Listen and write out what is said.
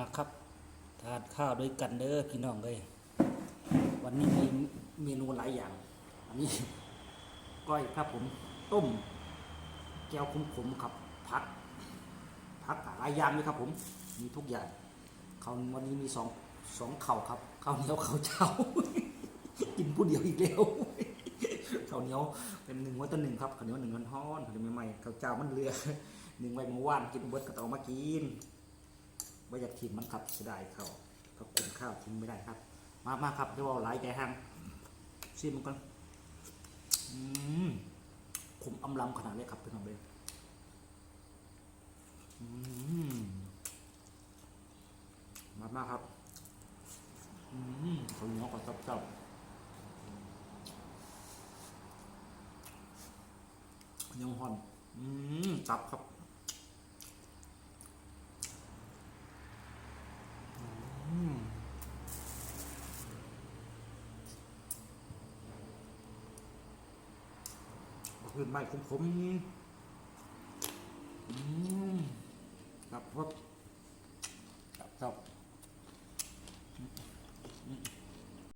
มาครับทานข้าวด้วยกันเด้อพี่น้องเลยวันนี้มีเมนูหลายอย่าง อันนี้ ก้อยครับผมต้มแก้วขมๆครับผักผักหลายอย่างเลยครับ ผม มีทุกอย่างเขาววันนี้มีสองสองเข่าวครับข้าวเหนียวข้าวเจ้ากินผู้เดียวอีกแล้วข้าวเหนียวเป็นหนึ่งวันต่อหนึ่งครับข้าวเหนียวหนึ่งวันฮ้อนข้าวเหนียวใหม่ๆข้าวเจ้ามันเรือหนึ่งไว้เมื่อวานกินเบิดก็ต้องเอามากิน ว่าอยากทิ้งมันครับเสียดายเขาก็กินข้าวทิ้งไม่ได้ครับ มามาครับเดี๋ยวเอาหลายใจห้างชิมมันก่อนอืมขมอำลำขนาดนี้ครับพี่น้องเลยอืมมามาครับอืมข้าเนียวกับจับจับเหนียวห่อน อืมจับครับ พื้นไม้ขมๆครับครับครับ